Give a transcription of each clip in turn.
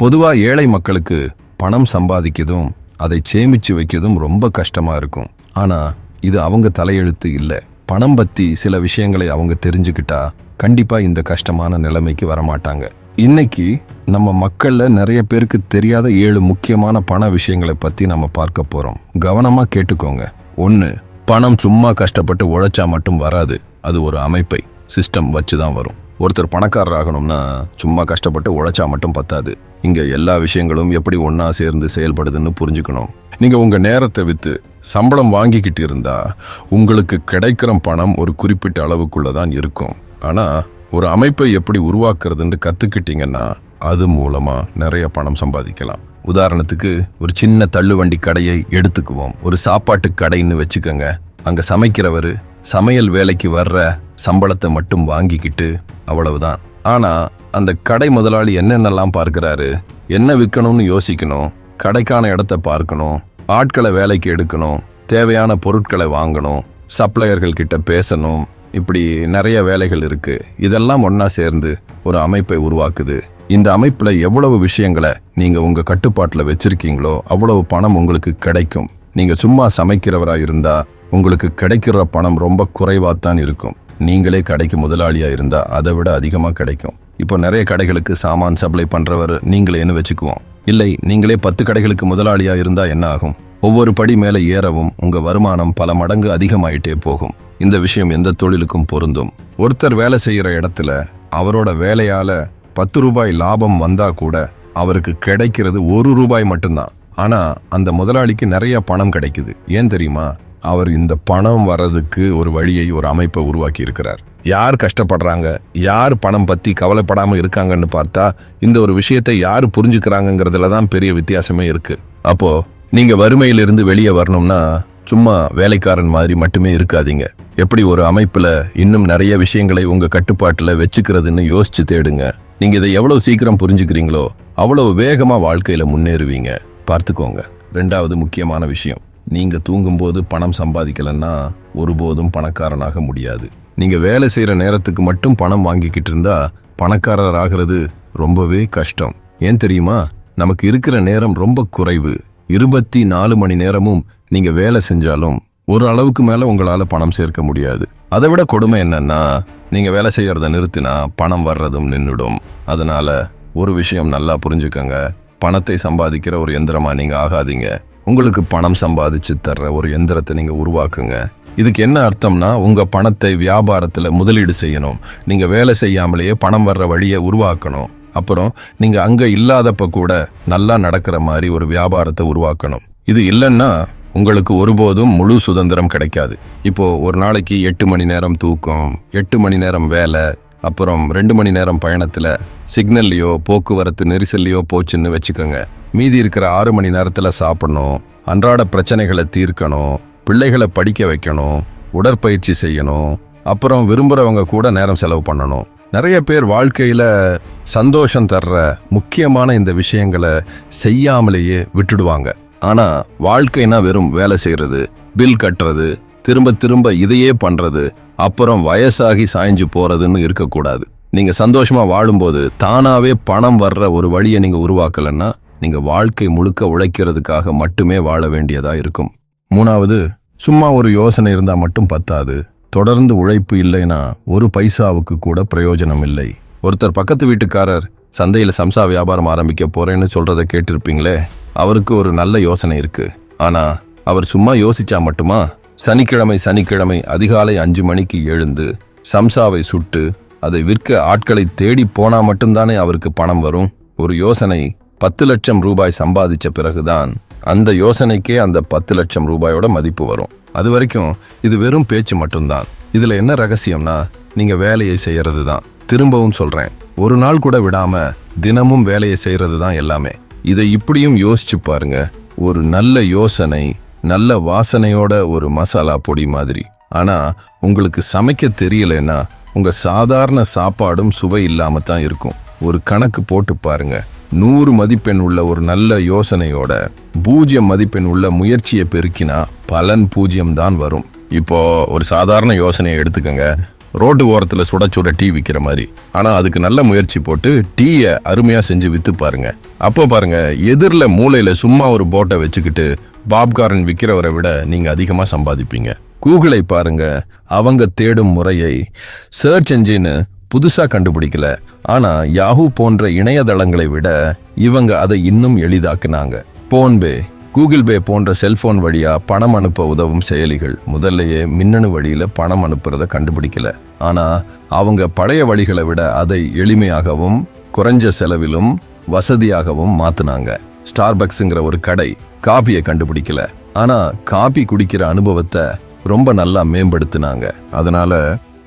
பொதுவாக ஏழை மக்களுக்கு பணம் சம்பாதிக்கதும் அதை சேமித்து வைக்கதும் ரொம்ப கஷ்டமாக இருக்கும். ஆனால் இது அவங்க தலையெழுத்து இல்லை. பணம் பற்றி சில விஷயங்களை அவங்க தெரிஞ்சுக்கிட்டா கண்டிப்பாக இந்த கஷ்டமான நிலைமைக்கு வரமாட்டாங்க. இன்னைக்கு நம்ம மக்களில் நிறைய பேருக்கு தெரியாத ஏழு முக்கியமான பண விஷயங்களை பற்றி நம்ம பார்க்க போகிறோம் கவனமாக கேட்டுக்கோங்க. ஒன்று பணம் சும்மா கஷ்டப்பட்டு உழைச்சா மட்டும் வராது. அது ஒரு அமைப்பை சிஸ்டம் வச்சு தான் வரும். ஒருத்தர் பணக்காரர் ஆகணும்னா சும்மா கஷ்டப்பட்டு உழைச்சா மட்டும் பத்தாது. இங்கே எல்லா விஷயங்களும் எப்படி ஒன்றா சேர்ந்து செயல்படுதுன்னு புரிஞ்சுக்கணும். நீங்கள் உங்கள் நேரத்தை விற்று சம்பளம் வாங்கிக்கிட்டு இருந்தால் உங்களுக்கு கிடைக்கிற பணம் ஒரு குறிப்பிட்ட அளவுக்குள்ளே தான் இருக்கும். ஆனால் ஒரு அமைப்பை எப்படி உருவாக்குறதுன்னு கற்றுக்கிட்டிங்கன்னா அது மூலமாக நிறைய பணம் சம்பாதிக்கலாம். உதாரணத்துக்கு ஒரு சின்ன தள்ளுவண்டி கடையை எடுத்துக்குவோம். ஒரு சாப்பாட்டு கடைன்னு வச்சுக்கோங்க. அங்கே சமைக்கிறவர் சமையல் வேலைக்கு வர்ற சம்பளத்தை மட்டும் வாங்கிக்கிட்டு அவ்வளவுதான். ஆனால் அந்த கடை முதலாளி என்னென்னலாம் பார்க்குறாரு? என்ன விற்கணும்னு யோசிக்கணும்? கடைக்கான இடத்த பார்க்கணும். ஆட்களை வேலைக்கு எடுக்கணும். தேவையான பொருட்களை வாங்கணும். சப்ளையர்கள் கிட்ட பேசணும். இப்படி நிறைய வேலைகள் இருக்கு. இதெல்லாம் ஒன்னா சேர்ந்து ஒரு அமைப்பை உருவாக்குது. இந்த அமைப்புல எவ்வளவு விஷயங்களை நீங்க உங்க கட்டுப்பாட்டில் வச்சிருக்கீங்களோ அவ்வளவு பணம் உங்களுக்கு கிடைக்கும். நீங்க சும்மா சமைக்கிறவரா இருந்தா உங்களுக்கு கிடைக்கிற பணம் ரொம்ப குறைவாத்தான் இருக்கும். நீங்களே கடைக்கு முதலாளியா இருந்தா அதை விட அதிகமாக கிடைக்கும். இப்போ நிறைய கடைகளுக்கு சாமான் சப்ளை பண்ணுறவர் நீங்களேன்னு வச்சுக்குவோம். இல்லை நீங்களே பத்து கடைகளுக்கு முதலாளியாக இருந்தால் என்ன ஆகும்? ஒவ்வொரு படி மேலே ஏறவும் உங்கள் வருமானம் பல மடங்கு அதிகமாயிட்டே போகும். இந்த விஷயம் எந்த தொழிலுக்கும் பொருந்தும். ஒருத்தர் வேலை செய்கிற இடத்துல அவரோட வேலையால் பத்து ரூபாய் லாபம் வந்தால் கூட அவருக்கு கிடைக்கிறது ஒரு ரூபாய் மட்டும்தான். ஆனால் அந்த முதலாளிக்கு நிறைய பணம் கிடைக்குது. ஏன் தெரியுமா? அவர் இந்த பணம் வர்றதுக்கு ஒரு வழியை ஒரு அமைப்பை உருவாக்கி இருக்கிறார் யார் கஷ்டப்படுறாங்க? யார் பணம் பற்றி கவலைப்படாமல் இருக்காங்கன்னு பார்த்தா இந்த ஒரு விஷயத்தை யார் புரிஞ்சுக்கிறாங்கங்கிறதுல தான் பெரிய வித்தியாசமே இருக்குது அப்போது நீங்கள் வறுமையிலிருந்து வெளியே வரணும்னா சும்மா வேலைக்காரன் மாதிரி மட்டுமே இருக்காதீங்க. எப்படி ஒரு அமைப்பில் இன்னும் நிறைய விஷயங்களை உங்கள் கட்டுப்பாட்டில் வச்சுக்கிறதுன்னு யோசிச்சு தேடுங்க. நீங்கள் இதை எவ்வளோ சீக்கிரம் புரிஞ்சுக்கிறீங்களோ அவ்வளோ வேகமாக வாழ்க்கையில் முன்னேறுவீங்க. பார்த்துக்கோங்க. ரெண்டாவது முக்கியமான விஷயம். நீங்கள் தூங்கும்போது பணம் சம்பாதிக்கலன்னா ஒருபோதும் பணக்காரனாக முடியாது. நீங்கள் வேலை செய்கிற நேரத்துக்கு மட்டும் பணம் வாங்கிக்கிட்டு இருந்தா பணக்காரர் ஆகிறது ரொம்பவே கஷ்டம். ஏன் தெரியுமா? நமக்கு இருக்கிற நேரம் ரொம்ப குறைவு. இருபத்தி நாலு மணி நேரமும் நீங்கள் வேலை செஞ்சாலும் ஒரு அளவுக்கு மேலே உங்களால் பணம் சேர்க்க முடியாது. அதை விட கொடுமை என்னன்னா நீங்கள் வேலை செய்யறத நிறுத்தினா பணம் வர்றதும் நின்றுடும் அதனால ஒரு விஷயம் நல்லா புரிஞ்சுக்கங்க. பணத்தை சம்பாதிக்கிற ஒரு எந்திரமா நீங்கள் ஆகாதீங்க. உங்களுக்கு பணம் சம்பாதிச்சு தர்ற ஒரு எந்திரத்தை நீங்கள் உருவாக்குங்க. இதுக்கு என்ன அர்த்தம்னா உங்கள் பணத்தை வியாபாரத்தில் முதலீடு செய்யணும். நீங்கள் வேலை செய்யாமலேயே பணம் வர்ற வழியை உருவாக்கணும். அப்புறம் நீங்கள் அங்கே இல்லாதப்ப கூட நல்லா நடக்கிற மாதிரி ஒரு வியாபாரத்தை உருவாக்கணும். இது இல்லைன்னா உங்களுக்கு ஒருபோதும் முழு சுதந்திரம் கிடைக்காது. இப்போது ஒரு நாளைக்கு எட்டு மணி நேரம் தூக்கம் எட்டு மணி நேரம் வேலை அப்புறம் ரெண்டு மணி நேரம் பயணத்தில் சிக்னல்லையோ போக்குவரத்து நெரிசல்லையோ போச்சுன்னு வச்சுக்கோங்க. மீதி இருக்கிற ஆறு மணி நேரத்தில் சாப்பிடணும் அன்றாட பிரச்சனைகளை தீர்க்கணும் பிள்ளைகளை படிக்க வைக்கணும் உடற்பயிற்சி செய்யணும் அப்புறம் விரும்புகிறவங்க கூட நேரம் செலவு பண்ணணும். நிறைய பேர் வாழ்க்கையில் சந்தோஷம் தர்ற முக்கியமான இந்த விஷயங்களை செய்யாமலேயே விட்டுடுவாங்க. ஆனால் வாழ்க்கைனா வெறும் வேலை செய்கிறது பில் கட்டுறது திரும்ப திரும்ப இதையே பண்ணுறது அப்புறம் வயசாகி சாய்ஞ்சு போகிறதுன்னு இருக்கக்கூடாது. நீங்கள் சந்தோஷமாக வாழும்போது தானாகவே பணம் வர்ற ஒரு வழியை நீங்கள் உருவாக்கலன்னா நீங்கள் வாழ்க்கை முழுக்க உழைக்கிறதுக்காக மட்டுமே வாழ வேண்டியதாக இருக்கும். மூணாவது சும்மா ஒரு யோசனை இருந்தால் மட்டும் பத்தாது. தொடர்ந்து உழைப்பு இல்லைன்னா ஒரு பைசாவுக்கு கூட பிரயோஜனம் இல்லை. ஒருத்தர் பக்கத்து வீட்டுக்காரர் சந்தையில் சம்சா வியாபாரம் ஆரம்பிக்க போறேன்னு சொல்கிறத கேட்டிருப்பீங்களே? அவருக்கு ஒரு நல்ல யோசனை இருக்கு. ஆனா அவர் சும்மா யோசிச்சா மட்டுமா? சனிக்கிழமை சனிக்கிழமை அதிகாலை அஞ்சு மணிக்கு எழுந்து சம்சாவை சுட்டு அதை விற்க ஆட்களை தேடி போனா மட்டும்தானே அவருக்கு பணம் வரும்? ஒரு யோசனை பத்து லட்சம் ரூபாய் சம்பாதிச்ச பிறகுதான். அந்த யோசனைக்கே அந்த பத்து லட்சம் ரூபாயோட மதிப்பு வரும். அது வரைக்கும் இது வெறும் பேச்சு மட்டும்தான். இதில் என்ன ரகசியம்னா நீங்கள் வேலையை செய்கிறது தான் திரும்பவும் சொல்கிறேன் ஒரு நாள் கூட விடாமல் தினமும் வேலையை செய்கிறது தான் எல்லாமே. இதை இப்படியும் யோசிச்சு பாருங்க ஒரு நல்ல யோசனை நல்ல வாசனையோட ஒரு மசாலா பொடி மாதிரி. ஆனால் உங்களுக்கு சமைக்க தெரியலன்னா உங்கள் சாதாரண சாப்பாடும் சுவை இல்லாமல் தான் இருக்கும். ஒரு கணக்கு போட்டு பாருங்கள் நூறு மதிப்பெண் உள்ள ஒரு நல்ல யோசனையோட பூஜ்ஜியம் மதிப்பெண் உள்ள முயற்சியை பெருக்கினா பலன் பூஜ்ஜியம் தான் வரும். இப்போ ஒரு சாதாரண யோசனையை எடுத்துக்கங்க. ரோட்டு ஓரத்தில் சுட சுட டீ விற்கிற மாதிரி. ஆனால் அதுக்கு நல்ல முயற்சி போட்டு டீயை அருமையாக செஞ்சு விற்று பாருங்க. அப்போ பாருங்க எதிரில் மூலையில் சும்மா ஒரு போட்டை வச்சுக்கிட்டு பாப்கார்ன் விற்கிறவரை விட நீங்கள் அதிகமாக சம்பாதிப்பீங்க. கூகுளை பாருங்க அவங்க தேடும் முறையை. சர்ச் என்ஜின் புதுசாக கண்டுபிடிக்கல. ஆனால் யாஹூ போன்ற இணையதளங்களை விட இவங்க அதை இன்னும் எளிதாக்குனாங்க. போன்பே கூகுள் பே போன்ற செல்போன் வழியாக பணம் அனுப்ப உதவும் செயலிகள். முதல்லயே மின்னணு வழியில் பணம் அனுப்புறத கண்டுபிடிக்கல. ஆனால் அவங்க பழைய வழிகளை விட அதை எளிமையாகவும் குறைஞ்ச செலவிலும் வசதியாகவும் மாத்துனாங்க. ஸ்டார்பக்ஸுங்கிற ஒரு கடை காபியை கண்டுபிடிக்கல. ஆனால் காபி குடிக்கிற அனுபவத்தை ரொம்ப நல்லா மேம்படுத்தினாங்க. அதனால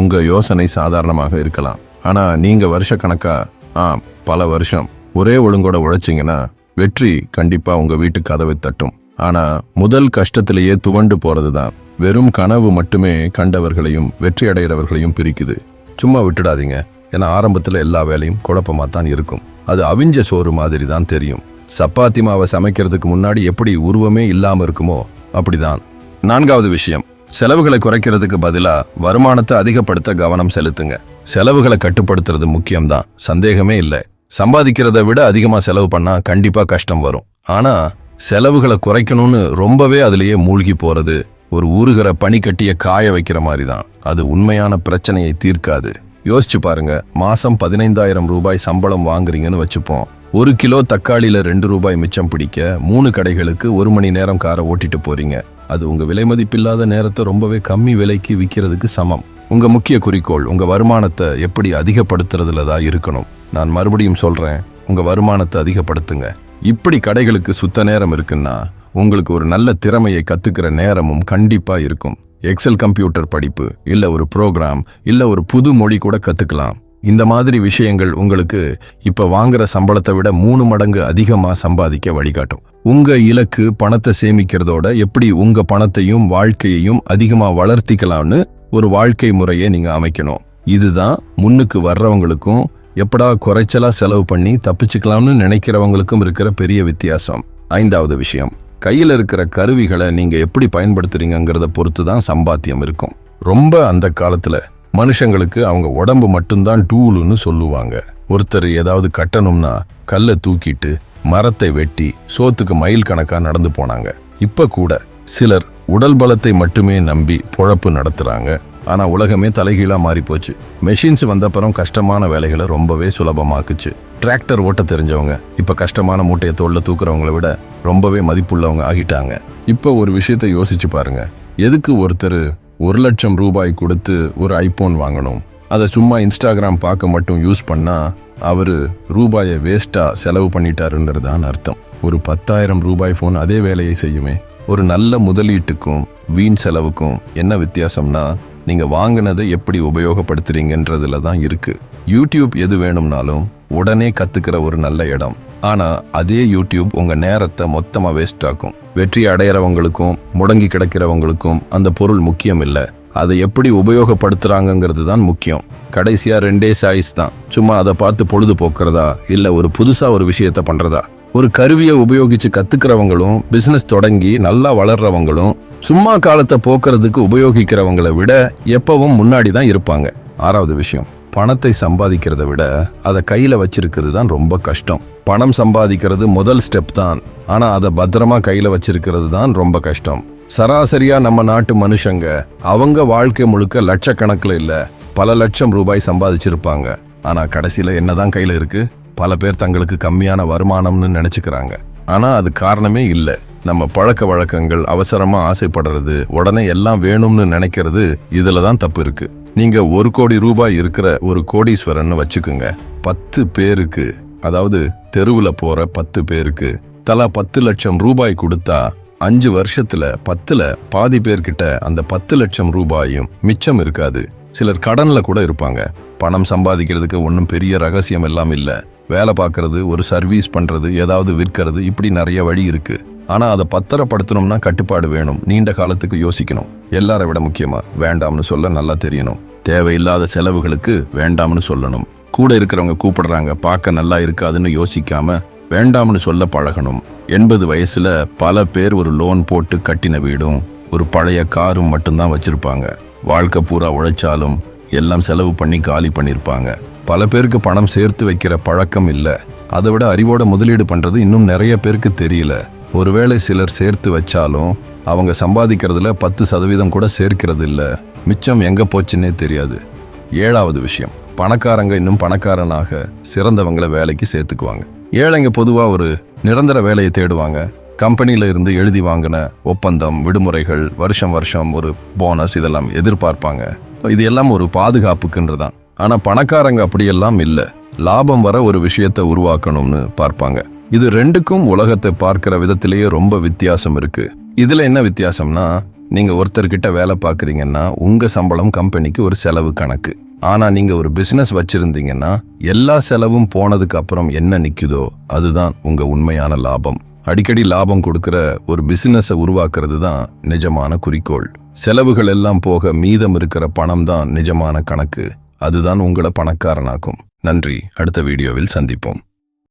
உங்கள் யோசனை சாதாரணமாக இருக்கலாம். ஆனால் நீங்கள் வருஷ கணக்காக ஆ பல வருஷம் ஒரே ஒழுங்கோட உழைச்சிங்கன்னா வெற்றி கண்டிப்பாக உங்கள் வீட்டு கதவை தட்டும். ஆனால் முதல் கஷ்டத்திலேயே துவண்டு போகிறது தான் வெறும் கனவு மட்டுமே கண்டவர்களையும் வெற்றி அடைகிறவர்களையும் பிரிக்குது. சும்மா விட்டுடாதீங்க. ஏன்னா ஆரம்பத்தில் எல்லா வேலையும் குழப்பமாக தான் இருக்கும். அது அவிஞ்ச சோறு மாதிரி தான் தெரியும். சப்பாத்தி மாவை சமைக்கிறதுக்கு முன்னாடி எப்படி உருவமே இல்லாமல் இருக்குமோ அப்படிதான். நான்காவது விஷயம். செலவுகளை குறைக்கிறதுக்கு பதிலாக வருமானத்தை அதிகப்படுத்த கவனம் செலுத்துங்க. செலவுகளை கட்டுப்படுத்துறது முக்கியம்தான். சந்தேகமே இல்லை. சம்பாதிக்கிறத விட அதிகமாக செலவு பண்ணால் கண்டிப்பாக கஷ்டம் வரும். ஆனால் செலவுகளை குறைக்கணும்னு ரொம்பவே அதுலேயே மூழ்கி போகிறது ஒரு ஊறுகிற பனிக்கட்டிய காய வைக்கிற மாதிரி தான் அது உண்மையான பிரச்சனையை தீர்க்காது. யோசிச்சு பாருங்க மாசம் பதினைந்தாயிரம் ரூபாய் சம்பளம் வாங்குறீங்கன்னு வச்சுப்போம். ஒரு கிலோ தக்காளியில் ரெண்டு ரூபாய் மிச்சம் பிடிக்க மூணு கடைகளுக்கு ஒரு மணி நேரம் காரை ஓட்டிட்டு போறீங்க. அது உங்க விலை மதிப்பில்லாத நேரத்தை ரொம்பவே கம்மி விலைக்கு விற்கிறதுக்கு சமம். உங்க முக்கிய குறிக்கோள் உங்க வருமானத்தை எப்படி அதிகப்படுத்துறதுல தான் இருக்கணும். நான் மறுபடியும் சொல்றேன் உங்க வருமானத்தை அதிகப்படுத்துங்க. இப்படி கடைகளுக்கு சுத்த நேரம் இருக்குன்னா உங்களுக்கு ஒரு நல்ல திறமையை கத்துக்கிற நேரமும் கண்டிப்பா இருக்கும். எக்ஸல் கம்ப்யூட்டர் படிப்பு இல்லை ஒரு ப்ரோக்ராம் இல்லை ஒரு புது மொழி கூட கற்றுக்கலாம் இந்த மாதிரி விஷயங்கள் உங்களுக்கு இப்போ வாங்குற சம்பளத்தை விட மூணு மடங்கு அதிகமாக சம்பாதிக்க வழிகாட்டும். உங்கள் இலக்கு பணத்தை சேமிக்கிறதோட எப்படி உங்கள் பணத்தையும் வாழ்க்கையையும் அதிகமாக வளர்த்திக்கலாம்னு ஒரு வாழ்க்கை முறையை நீங்கள் அமைக்கணும். இதுதான் முன்னுக்கு வர்றவங்களுக்கும் எப்படா குறைச்சலாக செலவு பண்ணி தப்பிச்சுக்கலாம்னு நினைக்கிறவங்களுக்கும் இருக்கிற பெரிய வித்தியாசம். ஐந்தாவது விஷயம் கையில் இருக்கிற கருவிகளை நீங்கள் எப்படி பயன்படுத்துறீங்கிறத பொறுத்து தான் சம்பாத்தியம் இருக்கும். ரொம்ப அந்த காலத்தில் மனுஷங்களுக்கு அவங்க உடம்பு மட்டும்தான் டூலுன்னு சொல்லுவாங்க. ஒருத்தர் ஏதாவது கட்டணும்னா கல்லை தூக்கிட்டு மரத்தை வெட்டி சோத்துக்கு மைல் கணக்காக நடந்து போனாங்க. இப்போ கூட சிலர் உடல் பலத்தை மட்டுமே நம்பி பொழப்பு நடத்துறாங்க. ஆனால் உலகமே தலைகீழாக மாறி போச்சு மெஷின்ஸ் வந்தப்புறம் கஷ்டமான வேலைகளை ரொம்பவே சுலபமாக்குச்சு. டிராக்டர் ஓட்ட தெரிஞ்சவங்க இப்போ கஷ்டமான மூட்டையை தோல்ல தூக்குறவங்கள விட ரொம்பவே மதிப்புள்ளவங்க ஆகிட்டாங்க. இப்போ ஒரு விஷயத்தை யோசிச்சு பாருங்க. எதுக்கு ஒருத்தர் ஒரு லட்சம் ரூபாய் கொடுத்து ஒரு ஐபோன் வாங்கணும். அதை சும்மா இன்ஸ்டாகிராம் பார்க்க மட்டும் யூஸ் பண்ணால் அவர் ரூபாயை வேஸ்ட்டாக செலவு பண்ணிட்டாருன்றது தான் அர்த்தம். ஒரு பத்தாயிரம் ரூபாய் ஃபோன் அதே வேலையை செய்யுமே. ஒரு நல்ல முதலீட்டுக்கும் வீண் செலவுக்கும் என்ன வித்தியாசம்னா நீங்கள் வாங்கினதை எப்படி உபயோகப்படுத்துறீங்கன்றதுல தான் இருக்குது யூடியூப் எது வேணும்னாலும் உடனே கத்துக்கிற ஒரு நல்ல இடம். ஆனால் அதே யூடியூப் உங்கள் நேரத்தை மொத்தமாக வேஸ்ட் ஆக்கும். வெற்றி அடையிறவங்களுக்கும் முடங்கி கிடக்கிறவங்களுக்கும் அந்த பொருள் முக்கியம் இல்லை. அதை எப்படி உபயோகப்படுத்துகிறாங்கங்கிறது தான் முக்கியம். கடைசியாக ரெண்டே சாய்ஸ் தான். சும்மா அதை பார்த்து பொழுது போக்குறதா? இல்லை ஒரு புதுசாக ஒரு விஷயத்த பண்ணுறதா ஒரு கருவியை உபயோகித்து கற்றுக்கிறவங்களும் பிஸ்னஸ் தொடங்கி நல்லா வளர்றவங்களும் சும்மா காலத்தை போக்குறதுக்கு உபயோகிக்கிறவங்களை விட எப்பவும் முன்னாடி தான் இருப்பாங்க. ஆறாவது விஷயம். பணத்தை சம்பாதிக்கிறத விட அதை கையில் வச்சிருக்கிறது தான் ரொம்ப கஷ்டம். பணம் சம்பாதிக்கிறது முதல் ஸ்டெப் தான். ஆனால் அதை பத்திரமா கையில் வச்சிருக்கிறது தான் ரொம்ப கஷ்டம். சராசரியா நம்ம நாட்டு மனுஷங்க அவங்க வாழ்க்கை முழுக்க லட்சக்கணக்கில் இல்லை பல லட்சம் ரூபாய் சம்பாதிச்சிருப்பாங்க. ஆனால் கடைசியில் என்னதான் கையில் இருக்கு? பல பேர் தங்களுக்கு கம்மியான வருமானம்னு நினைச்சுக்கிறாங்க. ஆனால் அது காரணமே இல்லை. நம்ம பழக்க வழக்கங்கள் அவசரமாக ஆசைப்படுறது உடனே எல்லாம் வேணும்னு நினைக்கிறது இதில் தான் தப்பு இருக்குது நீங்க ஒரு கோடி ரூபாய் இருக்கிற ஒரு கோடீஸ்வரன் வச்சுக்கோங்க. பத்து பேருக்கு அதாவது தெருவில் போற பத்து பேருக்கு தலா பத்து லட்சம் ரூபாய் கொடுத்தா அஞ்சு வருஷத்துல பத்துல பாதி பேர்கிட்ட அந்த பத்து லட்சம் ரூபாயும் மிச்சம் இருக்காது. சிலர் கடன்ல கூட இருப்பாங்க. பணம் சம்பாதிக்கிறதுக்கு ஒன்றும் பெரிய ரகசியம் எல்லாம் இல்லை. வேலை பார்க்கறது ஒரு சர்வீஸ் பண்றது ஏதாவது விற்கிறது இப்படி நிறைய வழி இருக்குது ஆனா அதை பத்திரப்படுத்தணும்னா கட்டுப்பாடு வேணும். நீண்ட காலத்துக்கு யோசிக்கணும். எல்லாரை விட முக்கியமா வேண்டாம்னு சொல்ல நல்லா தெரியணும். தேவையில்லாத செலவுகளுக்கு வேண்டாம்னு சொல்லணும். கூட இருக்கிறவங்க கூப்பிடுறாங்க பார்க்க நல்லா இருக்காதுன்னு யோசிக்காம வேண்டாம்னு சொல்ல பழகணும். எண்பது வயசுல பல பேர் ஒரு லோன் போட்டு கட்டின வீடும் ஒரு பழைய காரும் மட்டும்தான் வச்சிருப்பாங்க. வாழ்க்கை பூரா உழைச்சாலும் எல்லாம் செலவு பண்ணி காலி பண்ணியிருப்பாங்க பல பேருக்கு பணம் சேர்த்து வைக்கிற பழக்கம் இல்லை. அதை விட அறிவோட முதலீடு பண்றது இன்னும் நிறைய பேருக்கு தெரியல. ஒருவேளை சிலர் சேர்த்து வச்சாலும் அவங்க சம்பாதிக்கிறதுல பத்து சதவீதம் கூட சேர்க்கிறது இல்லை மிச்சம் எங்கே போச்சுன்னே தெரியாது. ஏழாவது விஷயம். பணக்காரங்க இன்னும் பணக்காரனாக சிறந்தவங்களை வேலைக்கு சேர்த்துக்குவாங்க. ஏழைங்க பொதுவாக ஒரு நிரந்தர வேலையை தேடுவாங்க. கம்பெனியில் இருந்து எழுதி வாங்கின ஒப்பந்தம் விடுமுறைகள் வருஷம் வருஷம் ஒரு போனஸ் இதெல்லாம் எதிர்பார்ப்பாங்க. இது எல்லாம் ஒரு பாதுகாப்புக்குன்றதான் ஆனால் பணக்காரங்க அப்படியெல்லாம் இல்லை. லாபம் வர ஒரு விஷயத்தை உருவாக்கணும்னு பார்ப்பாங்க. இது ரெண்டுக்கும் உலகத்தை பார்க்கிற விதத்திலேயே ரொம்ப வித்தியாசம் இருக்கு. இதுல என்ன வித்தியாசம்னா நீங்க ஒருத்தர்கிட்ட வேலை பார்க்குறீங்கன்னா உங்க சம்பளம் கம்பெனிக்கு ஒரு செலவு கணக்கு. ஆனா நீங்க ஒரு பிசினஸ் வச்சிருந்தீங்கன்னா எல்லா செலவும் போனதுக்கு அப்புறம் என்ன நிக்குதோ அதுதான் உங்க உண்மையான லாபம். அடிக்கடி லாபம் கொடுக்கிற ஒரு பிசினஸை உருவாக்குறது தான் நிஜமான குறிக்கோள். செலவுகள் எல்லாம் போக மீதம் இருக்கிற பணம் தான் நிஜமான கணக்கு. அதுதான் உங்களை பணக்காரனாக்கும். நன்றி. அடுத்த வீடியோவில் சந்திப்போம்.